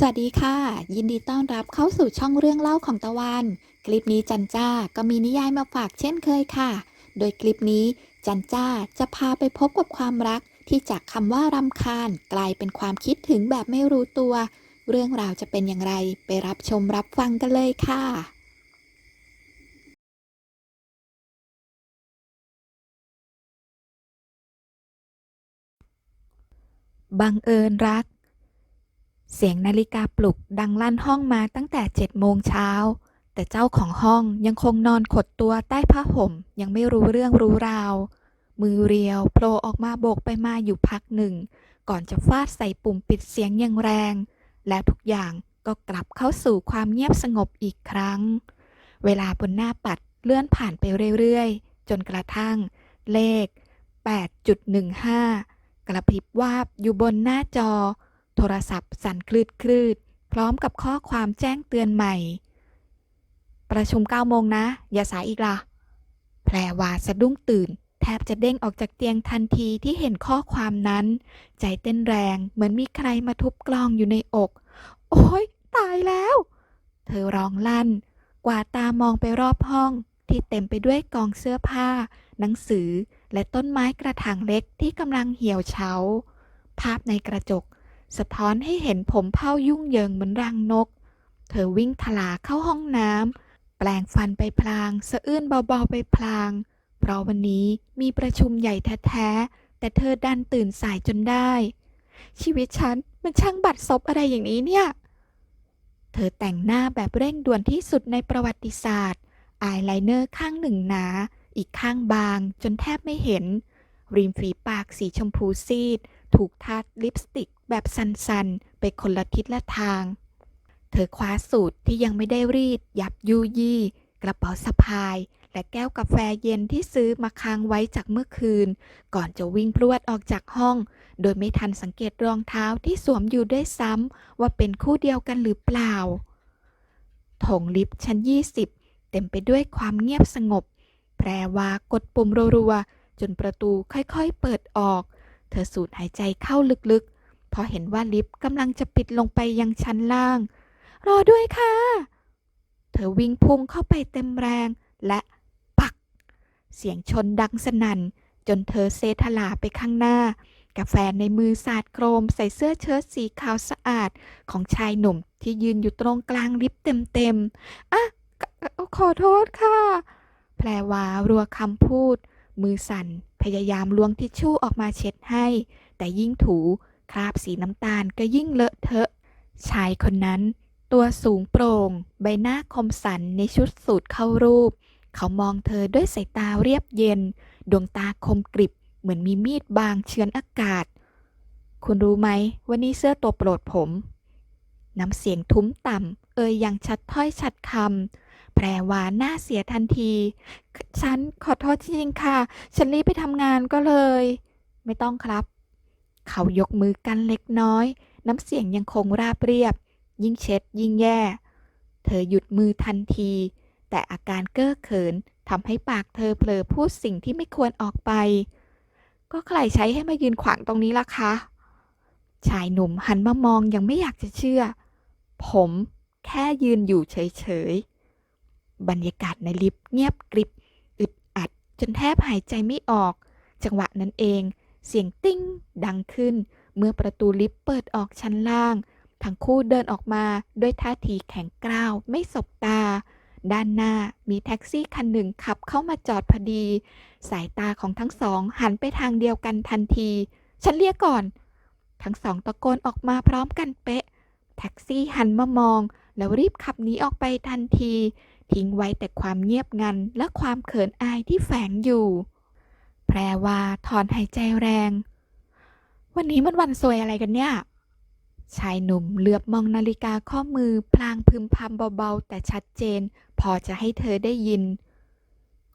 สวัสดีค่ะ ยินดีต้อนรับเข้าสู่ช่องเรื่องเล่าของตะวัน คลิปนี้จันจ้าก็มีนิยายมาฝากเช่นเคยค่ะ โดยคลิปนี้จันจ้าจะพาไปพบกับความรักที่จากคำว่ารำคาญกลายเป็นความคิดถึงแบบไม่รู้ตัว เรื่องราวจะเป็นอย่างไรไปรับชมรับฟังกันเลยค่ะ บังเอิญรัก เสียงนาฬิกาปลุกดังลั่นห้องมาตั้งแต่เจ็ดโมงเช้า แต่เจ้าของห้องยังคงนอนขดตัวใต้ผ้าห่ม ยังไม่รู้เรื่องรู้ราว มือเรียวโผล่ออกมาโบกไปมาอยู่พักหนึ่ง ก่อนจะฟาดใส่ปุ่มปิดเสียงอย่างแรง และทุกอย่างก็กลับเข้าสู่ความเงียบสงบอีกครั้ง เวลาบนหน้าปัดเลื่อนผ่านไปเรื่อยๆ จนกระทั่ง เลข 8.15 กระพริบวาบอยู่บนหน้าจอ โทรศัพท์สั่นคลืดคลืดพร้อมกับข้อความแจ้งเตือนใหม่ ประชุม9โมงนะ อย่าสายอีกล่ะ แพรวาสะดุ้งตื่น แทบจะเด้งออกจากเตียงทันทีที่เห็นข้อความนั้น ใจเต้นแรงเหมือนมีใครมาทุบกลองอยู่ในอก โอ๊ยตายแล้ว เธอร้องลั่น กวาดตามองไปรอบห้องที่เต็มไปด้วยกองเสื้อผ้า หนังสือ และต้นไม้กระถางเล็กที่กำลังเหี่ยวเฉา ภาพในกระจก สะท้อนให้เห็นผมเผ้ายุ่งเหยิงเหมือนรังนก เธอวิ่งทลาเข้าห้องน้ำ แปลงฟันไปพลาง สะอื้นเบาๆไปพลาง เพราะวันนี้มีประชุมใหญ่แท้ๆ แต่เธอดันตื่นสายจนได้ ชีวิตฉันมันช่างบัดซบอะไรอย่างนี้เนี่ย เธอแต่งหน้าแบบเร่งด่วนที่สุดในประวัติศาสตร์ อายไลเนอร์ข้างหนึ่งหนา อีกข้างบางจนแทบไม่เห็น ริมฝีปากสีชมพูซีด ถูกทาลิปสติก แบบสันๆ ไปคนละทิศละทาง เธอคว้าสูตรที่ยังไม่ได้รีด ยับยุยี่ กระเป๋าสะพาย และแก้วกาแฟเย็นที่ซื้อมาค้างไว้จากเมื่อคืน ก่อนจะวิ่งพรวดออกจากห้อง โดยไม่ทันสังเกตรองเท้าที่สวมอยู่ด้วยซ้ำว่าเป็นคู่เดียวกันหรือเปล่าโถงลิฟต์ชั้น 20 เต็มไปด้วยความเงียบสงบ แพรวากดปุ่มรัวๆจนประตูค่อยๆเปิดออก เธอสูดหายใจเข้าลึกๆ พอเห็นว่าลิฟต์กำลังจะปิดลงไปยังชั้นล่าง รอด้วยค่ะ เธอวิ่งพุ่งเข้าไปเต็มแรง และปัก เสียงชนดังสนั่น จนเธอเซทลาไปข้างหน้า กาแฟในมือสาดโครมใส่เสื้อเชิ้ตสีขาวสะอาดของชายหนุ่มที่ยืนอยู่ตรงกลางลิฟต์เต็มๆอะขอโทษค่ะ แพรวารัวคำพูด มือสั่น พยายามล้วงทิชชู่ออกมาเช็ดให้ แต่ยิ่งถู คราบสีน้ำตาลก็ยิ่งเลอะเทอะ ชายคนนั้น ตัวสูงโปร่ง ใบหน้าคมสันในชุดสูทเข้ารูป เขามองเธอด้วยสายตาเรียบเย็น ดวงตาคมกริบ เหมือนมีมีดบางเชือนอากาศ คุณรู้ไหมว่านี่เสื้อตัวโปรดผม น้ำเสียงทุ้มต่ำเอ่ยอย่างชัดถ้อยชัดคำแพรวาหน้าเสียทันที ฉันขอโทษจริงๆค่ะ ฉันรีบไปทำงานก็เลย ไม่ต้องครับ เขายกมือกันเล็กน้อย น้ำเสียงยังคงราบเรียบ ยิ่งเช็ดยิ่งแย่ เธอหยุดมือทันที แต่อาการเก้อเขินทำให้ปากเธอเผลอพูดสิ่งที่ไม่ควรออกไป ก็ใครใช้ให้มายืนขวางตรงนี้ล่ะคะ ชายหนุ่มหันมามองยังไม่อยากจะเชื่อ ผมแค่ยืนอยู่เฉยๆ บรรยากาศในลิฟต์เงียบกริบ อึดอัดจนแทบหายใจไม่ออก จังหวะนั้นเอง เสียงติ้งดังขึ้น เมื่อประตูลิฟต์เปิดออกชั้นล่าง ทั้งคู่เดินออกมาด้วยท่าทีแข็งกร้าวไม่สบตา ด้านหน้ามีแท็กซี่คันหนึ่งขับเข้ามาจอดพอดี สายตาของทั้งสองหันไปทางเดียวกันทันที ฉันเรียกก่อน ทั้งสองตะโกนออกมาพร้อมกันเป๊ะ แท็กซี่หันมามอง แล้วรีบขับหนีออกไปทันที ทิ้งไว้แต่ความเงียบงันและความเขินอายที่แฝงอยู่ แพรวาถอนหายใจแรง วันนี้มันวันซวยอะไรกันเนี่ย ชายหนุ่มเหลือบมองนาฬิกาข้อมือพลางพึมพำเบาๆ แต่ชัดเจน พอจะให้เธอได้ยิน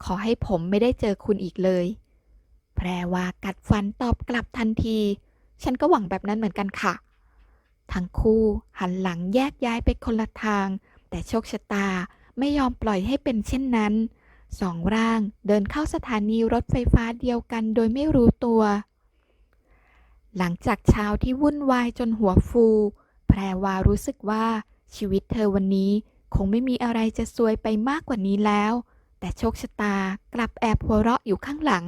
ขอให้ผมไม่ได้เจอคุณอีกเลย แพรวากัดฟันตอบกลับทันที ฉันก็หวังแบบนั้นเหมือนกันค่ะ ทั้งคู่หันหลังแยกย้ายไปคนละทาง แต่โชคชะตาไม่ยอมปล่อยให้เป็นเช่นนั้น สองร่างเดินเข้าสถานีรถไฟฟ้าเดียวกันโดยไม่รู้ตัว หลังจากเช้าที่วุ่นวายจนหัวฟู แพรวารู้สึกว่าชีวิตเธอวันนี้คงไม่มีอะไรจะซวยไปมากกว่านี้แล้ว แต่โชคชะตากลับแอบหัวเราะอยู่ข้างหลัง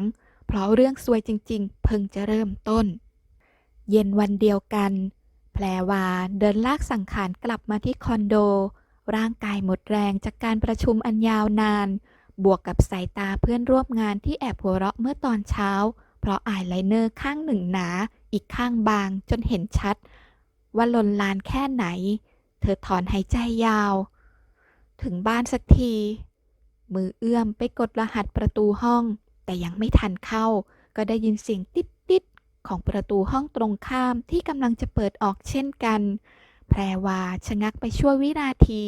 เพราะเรื่องซวยจริง ๆ เพิ่งจะเริ่มต้น เย็นวันเดียวกัน แพรวาเดินลากสังขารกลับมาที่คอนโด ร่างกายหมดแรงจากการประชุมอันยาวนาน บวกกับสายตาเพื่อนร่วมงานที่แอบหัวเราะเมื่อตอนเช้า เพราะอายไลเนอร์ข้างหนึ่งหนา อีกข้างบางจนเห็นชัด ว่าลนลานแค่ไหน เธอถอนหายใจยาว ถึงบ้านสักที มือเอื้อมไปกดรหัสประตูห้อง แต่ยังไม่ทันเข้า ก็ได้ยินเสียงติดติดของประตูห้องตรงข้ามที่กำลังจะเปิดออกเช่นกัน แพรวาชะงักไปชั่ววินาที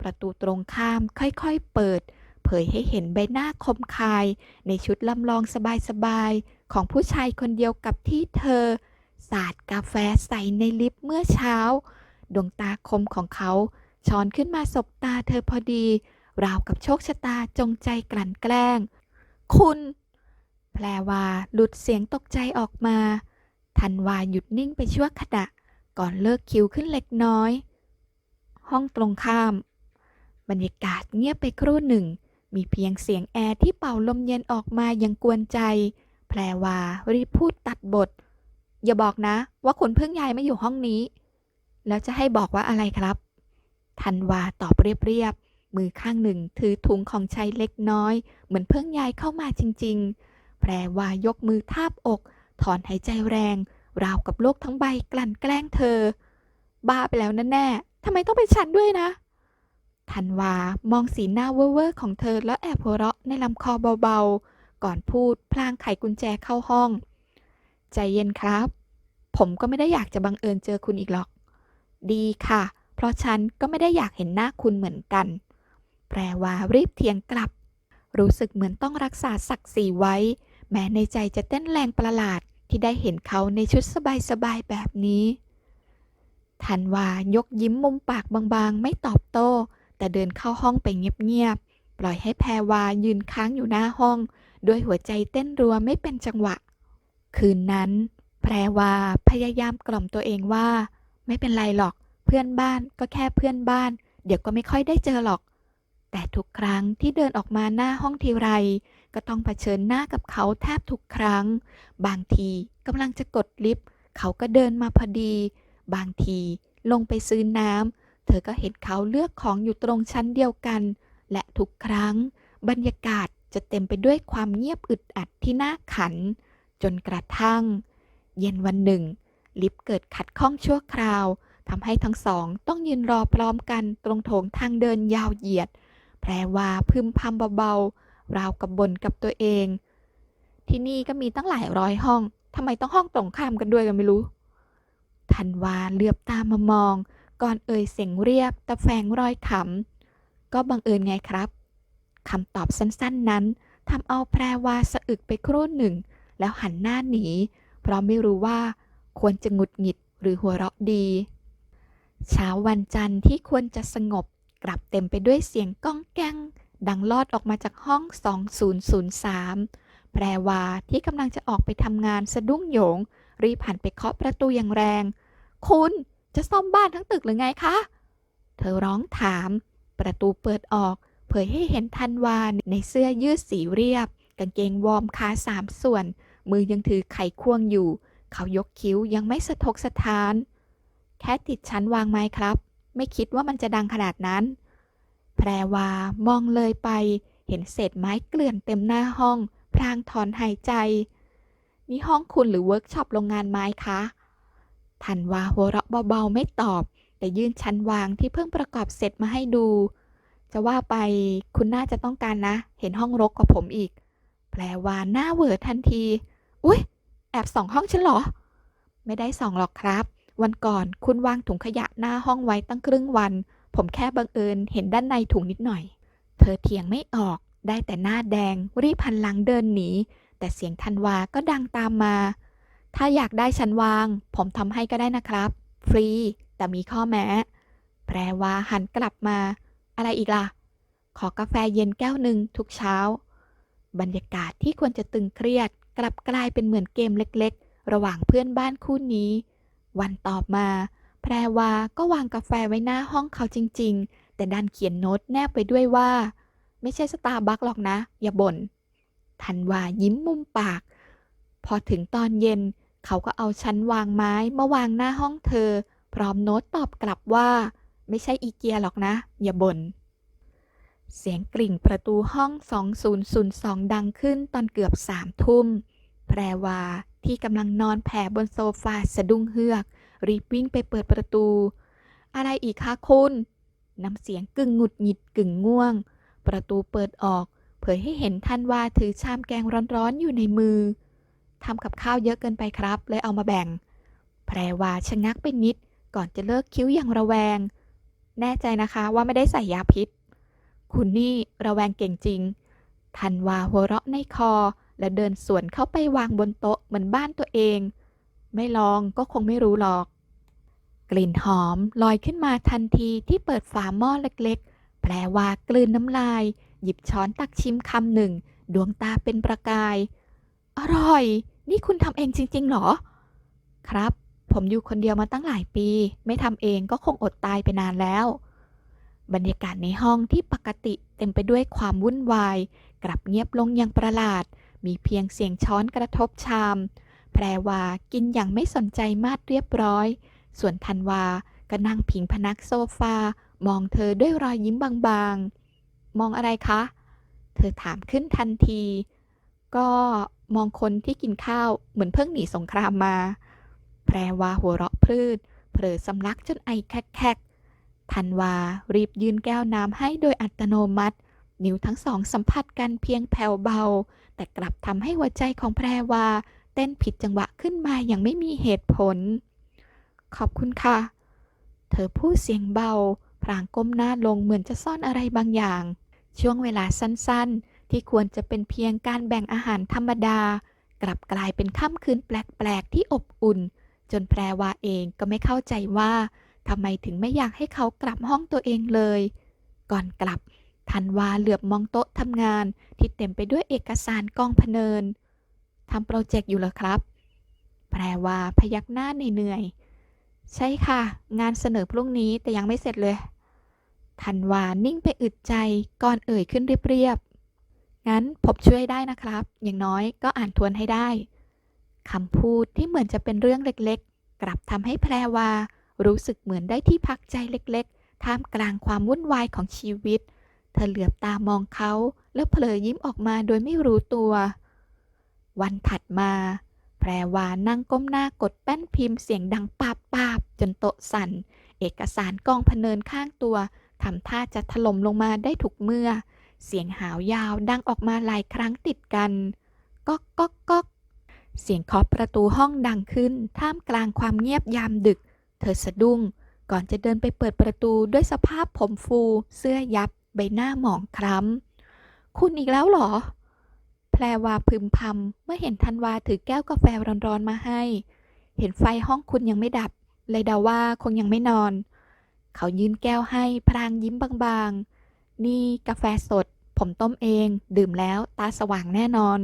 ประตูตรงข้ามค่อยๆเปิด ผยให้เห็นใบหน้าคมคาย ในชุดลำลองสบายๆ ของผู้ชายคนเดียวกับที่เธอ สาดกาแฟใส่ในลิฟต์เมื่อเช้า ดวงตาคมของเขาช้อนขึ้นมาสบตาเธอพอดี ราวกับโชคชะตาจงใจกลั่นแกล้ง คุณ แพรวาหลุดเสียงตกใจออกมา ทันวาหยุดนิ่งไปชั่วขณะ ก่อนเลิกคิวขึ้นเล็กน้อย ห้องตรงข้าม บรรยากาศเงียบไปครู่หนึ่ง มีเพียงเสียงแอร์ที่เป่าลมเย็นออกมาอย่างกวนใจ แพรวารีบพูดตัดบท อย่าบอกนะว่าคุณเพิ่งย้ายมาอยู่ห้องนี้ แล้วจะให้บอกว่าอะไรครับธันวาตอบเรียบๆ มือข้างหนึ่งถือถุงของใช้เล็กน้อย เหมือนเพิ่งย้ายเข้ามาจริง ๆ แพรวายกมือทาบอก ถอนหายใจแรง ราวกับโลกทั้งใบกลั่นแกล้งเธอ บ้าไปแล้วนั่นแน่ทำไมต้องเป็นฉันด้วยนะ ธันวามองสีหน้าเว่อร์ของเธอแล้วแอบหัวเราะในลำคอเบาๆ ก่อนพูดพลางไขกุญแจเข้าห้อง ใจเย็นครับ ผมก็ไม่ได้อยากจะบังเอิญเจอคุณอีกหรอก ดีค่ะ เพราะฉันก็ไม่ได้อยากเห็นหน้าคุณเหมือนกัน แปลว่ารีบเถียงกลับ รู้สึกเหมือนต้องรักษาศักดิ์ศรีไว้ แม้ในใจจะเต้นแรงประหลาดที่ได้เห็นเขาในชุดสบายๆแบบนี้ธันวายกยิ้มมุมปากบางๆ ไม่ตอบโต้ แต่เดินเข้าห้องไปเงียบๆ ปล่อยให้แพรวายืนค้างอยู่หน้าห้อง ด้วยหัวใจเต้นรัวไม่เป็นจังหวะ คืนนั้น แพรวาพยายามกล่อมตัวเองว่า ไม่เป็นไรหรอก เพื่อนบ้านก็แค่เพื่อนบ้าน เดี๋ยวก็ไม่ค่อยได้เจอหรอก แต่ทุกครั้งที่เดินออกมาหน้าห้องทีไร ก็ต้องเผชิญหน้ากับเขาแทบทุกครั้ง บางทีกำลังจะกดลิฟต์เขาก็เดินมาพอดี บางทีลงไปซื้อน้ำ เธอก็เห็นเขาเลือกของอยู่ตรงชั้นเดียวกัน และทุกครั้ง บรรยากาศจะเต็มไปด้วยความเงียบอึดอัดที่น่าขัน จนกระทั่ง เย็นวันหนึ่ง ลิฟต์เกิดขัดข้องชั่วคราวทำให้ทั้งสองต้องยืนรอพร้อมกันตรงโถงทางเดินยาวเหยียด แพรว่าพึมพำเบาๆ ราวกับบ่นกับตัวเอง ที่นี่ก็มีตั้งหลายร้อยห้องทำไมต้องห้องตรงข้ามกันด้วยกันไม่รู้ธันวาเหลือบตามามอง ก่อนเอ่ยเสียงเรียบแต่แฝงรอยขำก็บังเอิญไงครับคำตอบสั้นๆนั้นทำเอาแพรวาสะอึกไปครู่หนึ่ง แล้วหันหน้าหนี เพราะไม่รู้ว่า ควรจะหงุดหงิดหรือหัวเราะดี เช้าวันจันทร์ที่ควรจะสงบ กลับเต็มไปด้วยเสียงก้องแก้ง ดังลอดออกมาจากห้อง 2003 แพรวาที่กำลังจะออกไปทำงานสะดุ้งโหยง รีบหันไปเคาะประตูอย่างแรง คุณ จะซ่อมบ้านทั้งตึกหรือไงคะ เธอร้องถาม ประตูเปิดออก เผยให้เห็นทันวาในเสื้อยืดสีเรียบ กางเกงวอร์มขาสามส่วน มือยังถือไขควงอยู่ เขายกคิ้วยังไม่สะทกสะท้าน แค่ติดชั้นวางไม้ครับ ไม่คิดว่ามันจะดังขนาดนั้น แพรวามองเลยไป เห็นเศษไม้เกลื่อนเต็มหน้าห้อง พรางถอนหายใจ นี่ห้องคุณหรือเวิร์กช็อปโรงงานไม้คะ ทันวาหัวเราะเบาๆไม่ตอบ แต่ยื่นชั้นวางที่เพิ่งประกอบเสร็จมาให้ดู จะว่าไปคุณน่าจะต้องการนะ เห็นห้องรกกว่าผมอีกแพรว่าหน้าเหวอทันที อุ๊ย แอบส่องห้องฉันเหรอ ไม่ได้ส่องหรอกครับ วันก่อนคุณวางถุงขยะหน้าห้องไว้ตั้งครึ่งวัน ผมแค่บังเอิญเห็นด้านในถุงนิดหน่อย เธอเถียงไม่ออก ได้แต่หน้าแดง รีบพันหลังเดินหนี แต่เสียงธันวาก็ดังตามมา ถ้าอยากได้ชั้นวาง ผมทำให้ก็ได้นะครับ ฟรี แต่มีข้อแม้แปลว่าหันกลับมา อะไรอีกล่ะ ขอกาแฟเย็นแก้วหนึ่งทุกเช้า บรรยากาศที่ควรจะตึงเครียด กลับกลายเป็นเหมือนเกมเล็กๆ ระหว่างเพื่อนบ้านคู่นี้ วันต่อมา แพรวาก็วางกาแฟไว้หน้าห้องเขาจริง ๆ แต่ดันเขียนโน้ตแนบไปด้วยว่า ไม่ใช่สตาร์บัคหรอกนะ อย่าบ่นธันวายิ้มมุมปาก พอถึงตอนเย็น เขาก็เอาชั้นวางไม้มาวางหน้าห้องเธอ พร้อมโน้ตตอบกลับว่า ไม่ใช่อีเกียหรอกนะ อย่าบ่นเสียงกริ่งประตูห้อง 2002 ดังขึ้นตอนเกือบสามทุ่ม แพรวาที่กำลังนอนแผ่บนโซฟาสะดุ้งเฮือก รีบวิ่งไปเปิดประตู อะไรอีกคะคุณน้ำเสียงกึ่งหงุดหงิดกึ่งง่วง ประตูเปิดออก เผยให้เห็นท่านว่าถือชามแกงร้อนๆอยู่ในมือ ทำกับข้าวเยอะเกินไปครับ เลยเอามาแบ่ง แพรวาชะงักไปนิด ก่อนจะเลิกคิ้วอย่างระแวง แน่ใจนะคะว่าไม่ได้ใส่ยาพิษ คุณนี่ระแวงเก่งจริง ทันวาหัวเราะในคอ แล้วเดินสวนเข้าไปวางบนโต๊ะเหมือนบ้านตัวเอง ไม่ลองก็คงไม่รู้หรอก กลิ่นหอมลอยขึ้นมาทันทีที่เปิดฝาหม้อเล็กๆแปลว่ากลืนน้ำลาย หยิบช้อนตักชิมคำหนึ่ง ดวงตาเป็นประกาย อร่อย นี่คุณทำเองจริง ๆ หรอ ครับ ผมอยู่คนเดียวมาตั้งหลายปี ไม่ทำเองก็คงอดตายไปนานแล้ว บรรยากาศในห้องที่ปกติเต็มไปด้วยความวุ่นวาย กลับเงียบลงอย่างประหลาด มีเพียงเสียงช้อนกระทบชาม แพรวากินอย่างไม่สนใจมาดเรียบร้อย ส่วนธันวาก็นั่งพิงพนักโซฟา มองเธอด้วยรอยยิ้มบางๆ มองอะไรคะ เธอถามขึ้นทันที ก็ มองคนที่กินข้าวเหมือนเพิ่งหนีสงครามมา แพรวาหัวเราะพรืดเผลอสำลักจนไอแคกๆธันวารีบยืนแก้วน้ำให้โดยอัตโนมัติ นิ้วทั้งสองสัมผัสกันเพียงแผ่วเบา แต่กลับทำให้หัวใจของแพรวา เต้นผิดจังหวะขึ้นมาอย่างไม่มีเหตุผล ขอบคุณค่ะ เธอพูดเสียงเบา พรางก้มหน้าลงเหมือนจะซ่อนอะไรบางอย่าง ช่วงเวลาสั้นๆ ที่ควรจะเป็นเพียงการแบ่งอาหารธรรมดา กลับกลายเป็นค่ำคืนแปลกๆที่อบอุ่น จนแพรวาเองก็ไม่เข้าใจว่าทำไมถึงไม่อยากให้เขากลับห้องตัวเองเลย ก่อนกลับธันวาเหลือบมองโต๊ะทำงานที่เต็มไปด้วยเอกสารกองพเนินทำโปรเจกต์อยู่เหรอครับแพรวาพยักหน้าเหนื่อยๆใช่ค่ะ งานเสนอพรุ่งนี้แต่ยังไม่เสร็จเลยธันวานิ่งไปอึดใจก่อนเอ่ยขึ้นเรียบ งั้นผมช่วยได้นะครับ อย่างน้อยก็อ่านทวนให้ได้คำพูดที่เหมือนจะเป็นเรื่องเล็กๆ กลับทำให้แพรวา รู้สึกเหมือนได้ที่พักใจเล็กๆ ท่ามกลางความวุ่นวายของชีวิต เธอเหลือบตามองเขา แล้วเผลอยิ้มออกมาโดยไม่รู้ตัว วันถัดมา แพรวานั่งก้มหน้ากดแป้นพิมพ์เสียงดังปาบปาบจนโต๊ะสั่น เอกสารกองพเนินข้างตัวทำท่าจะถล่มลงมาได้ทุกเมื่อ เสียงหาวยาวดังออกมาหลายครั้งติดกันก๊อกก๊อกก๊อกเสียงเคาะประตูห้องดังขึ้น ท่ามกลางความเงียบยามดึก เธอสะดุ้ง ก่อนจะเดินไปเปิดประตูด้วยสภาพผมฟู เสื้อยับ ใบหน้าหมองคล้ำ คุณอีกแล้วหรอ แพรวาพึมพำเมื่อเห็นธันวาถือแก้วกาแฟร้อนๆมาให้ เห็นไฟห้องคุณยังไม่ดับ เลยเดาว่าคงยังไม่นอน เขายื่นแก้วให้พรางยิ้มบางๆ นี่กาแฟสด ผมต้มเอง ดื่มแล้วตาสว่างแน่นอน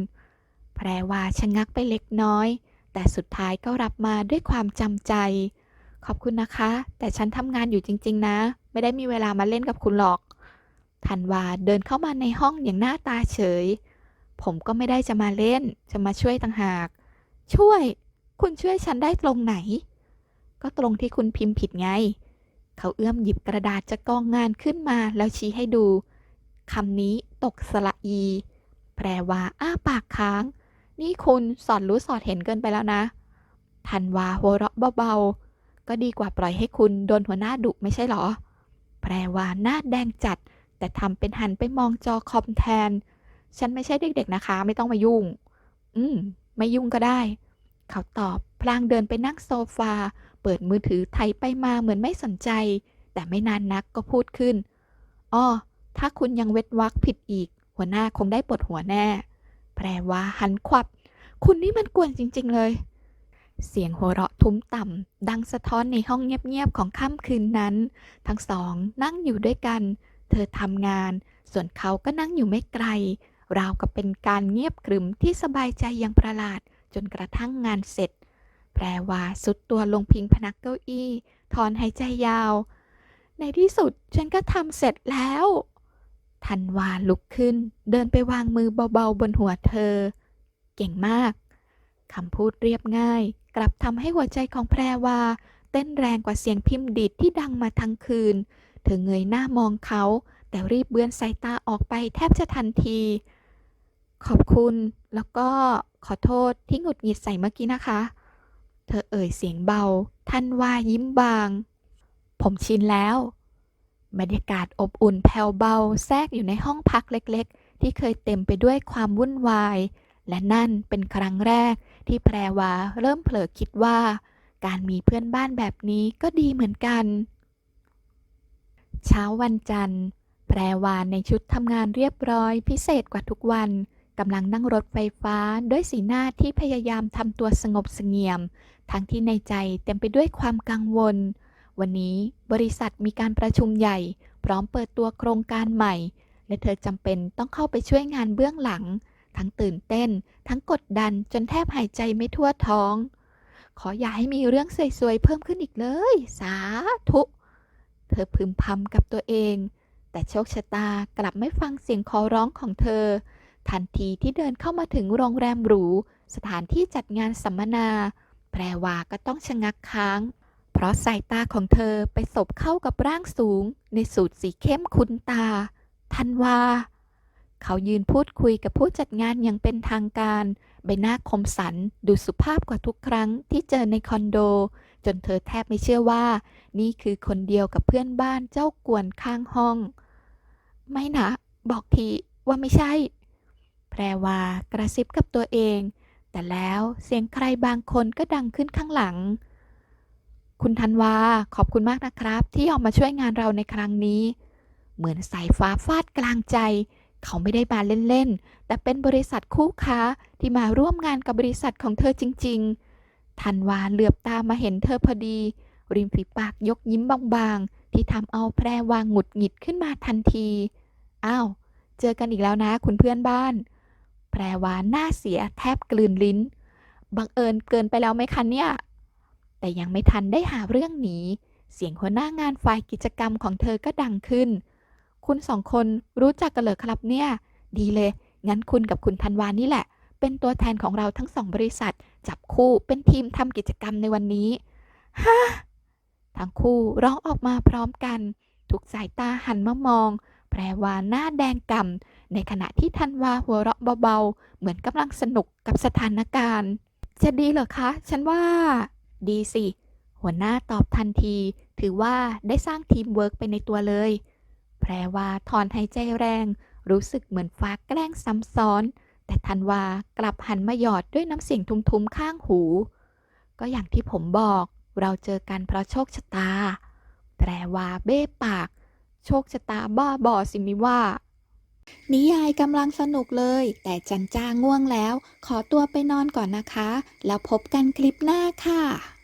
แพรวาชะงักไปเล็กน้อย แต่สุดท้ายก็รับมาด้วยความจำใจ ขอบคุณนะคะ แต่ฉันทำงานอยู่จริง ๆ นะ ไม่ได้มีเวลามาเล่นกับคุณหรอกธันวาเดินเข้ามาในห้องอย่างหน้าตาเฉย ผมก็ไม่ได้จะมาเล่น จะมาช่วยต่างหาก ช่วย คุณช่วยฉันได้ตรงไหน ก็ตรงที่คุณพิมพ์ผิดไง เขาเอื้อมหยิบกระดาษจะกองงานขึ้นมาแล้วชี้ให้ดู คำนี้ตกสระอี แปลว่า อ้าปากค้าง นี่คุณสอดรู้สอดเห็นเกินไปแล้วนะธันวาหัวเราะเบาๆ ก็ดีกว่าปล่อยให้คุณโดนหัวหน้าดุไม่ใช่หรอ แปลว่าหน้าแดงจัด แต่ทำเป็นหันไปมองจอคอมแทน ฉันไม่ใช่เด็กๆนะคะ ไม่ต้องมายุ่ง อืม ไม่ยุ่งก็ได้ เขาตอบพลางเดินไปนั่งโซฟา เปิดมือถือไถไปมาเหมือนไม่สนใจ แต่ไม่นานนักก็พูดขึ้น อ้อ ถ้าคุณยังเวทวักผิดอีก หัวหน้าคงได้ปวดหัวแน่ แปลว่าหันขวับ คุณนี่มันกวนจริง ๆ เลย เสียงหัวเราะทุ้มต่ำ ดังสะท้อนในห้องเงียบ ๆ ของค่ำคืนนั้น ทั้งสองนั่งอยู่ด้วยกัน เธอทำงาน ส่วนเขาก็นั่งอยู่ไม่ไกล ราวกับเป็นการเงียบกรึมที่สบายใจอย่างประหลาดจนกระทั่งงานเสร็จ แปลว่าสุดตัวลงพิงพนักเก้าอี้ถอนหายใจยาว ในที่สุดฉันก็ทำเสร็จแล้วธันวาลุกขึ้น เดินไปวางมือเบาๆบนหัวเธอ เก่งมากคำพูดเรียบง่าย กลับทำให้หัวใจของแพรวา เต้นแรงกว่าเสียงพิมพ์ดีดที่ดังมาทั้งคืน เธอเงยหน้ามองเขา แต่รีบเบือนสายตาออกไปแทบจะทันที ขอบคุณแล้วก็ขอโทษที่หงุดหงิดใส่เมื่อกี้นะคะ เธอเอ่ยเสียงเบา ท่านว่ายิ้มบาง ผมชินแล้ว บรรยากาศอบอุ่นแผ่วเบาแทรกอยู่ในห้องพักเล็กๆ ที่เคยเต็มไปด้วยความวุ่นวาย และนั่นเป็นครั้งแรกที่แพรวาเริ่มเผลอคิดว่า การมีเพื่อนบ้านแบบนี้ก็ดีเหมือนกัน เช้าวันจันทร์ แพรวาในชุดทำงานเรียบร้อยพิเศษกว่าทุกวันกำลังนั่งรถไฟฟ้าด้วยสีหน้าที่พยายามทำตัวสงบเสงี่ยม ทั้งที่ในใจเต็มไปด้วยความกังวล วันนี้บริษัทมีการประชุมใหญ่ พร้อมเปิดตัวโครงการใหม่ และเธอจำเป็นต้องเข้าไปช่วยงานเบื้องหลัง ทั้งตื่นเต้น ทั้งกดดันจนแทบหายใจไม่ทั่วท้อง ขออย่าให้มีเรื่องสวยๆเพิ่มขึ้นอีกเลย สาธุ เธอพึมพำกับตัวเอง แต่โชคชะตากลับไม่ฟังเสียงขอร้องของเธอ ทันทีที่เดินเข้ามาถึงโรงแรมหรู สถานที่จัดงานสัมมนา แพรวาก็ต้องชะงักค้าง เพราะสายตาของเธอไปสบเข้ากับร่างสูง ในสูทสีเข้มคุ้นตา ทันว่า เขายืนพูดคุยกับผู้จัดงานอย่างเป็นทางการ ใบหน้าคมสันดูสุภาพกว่าทุกครั้งที่เจอในคอนโด จนเธอแทบไม่เชื่อว่า นี่คือคนเดียวกับเพื่อนบ้านเจ้ากวนข้างห้อง ไม่นะ บอกทีว่าไม่ใช่ แพรวากระซิบกับตัวเอง แต่แล้วเสียงใครบางคนก็ดังขึ้นข้างหลัง คุณธันวาขอบคุณมากนะครับ ที่ยอมมาช่วยงานเราในครั้งนี้ เหมือนสายฟ้าฟาดกลางใจ เขาไม่ได้มาเล่นๆ แต่เป็นบริษัทคู่ค้าที่มาร่วมงานกับบริษัทของเธอจริง ๆ ธันวาเหลือบตามาเห็นเธอพอดี ริมฝีปากยกยิ้มบางๆ ที่ทำเอาแพรวางหงุดหงิดขึ้นมาทันที อ้าว เจอกันอีกแล้วนะ คุณเพื่อนบ้าน พรวาหน้าเสียแทบกลืนลิ้น บังเอิญเกินไปแล้วไหมคะเนี่ย แต่ยังไม่ทันได้หาเรื่องหนี เสียงหัวหน้างานฝ่ายกิจกรรมของเธอก็ดังขึ้น คุณสองคนรู้จักกันเหรอครับเนี่ย ดีเลย งั้นคุณกับคุณธันวานี่แหละ เป็นตัวแทนของเราทั้งสองบริษัท จับคู่เป็นทีมทำกิจกรรมในวันนี้ ฮะ ทั้งคู่ร้องออกมาพร้อมกัน ทุกสายตาหันมามอง แพรวาหน้าแดงก่ำ ในขณะที่ธันวาหัวเราะเบาๆ เหมือนกำลังสนุกกับสถานการณ์ จะดีเหรอคะ ฉันว่า ดีสิ หัวหน้าตอบทันที ถือว่าได้สร้างทีมเวิร์กไปในตัวเลย แพรวาถอนหายใจแรง รู้สึกเหมือนฟ้าแกล้งซ้ำซ้อน แต่ธันวากลับหันมาหยอดด้วยน้ำเสียงทุ้มๆข้างหู ก็อย่างที่ผมบอก เราเจอกันเพราะโชคชะตา แพรวาเบ้ปาก โชคชะตาบ้าบอสิมิว่า นิยายกำลังสนุกเลย แต่จันจ้าง่วงแล้ว ขอตัวไปนอนก่อนนะคะ แล้วพบกันคลิปหน้าค่ะ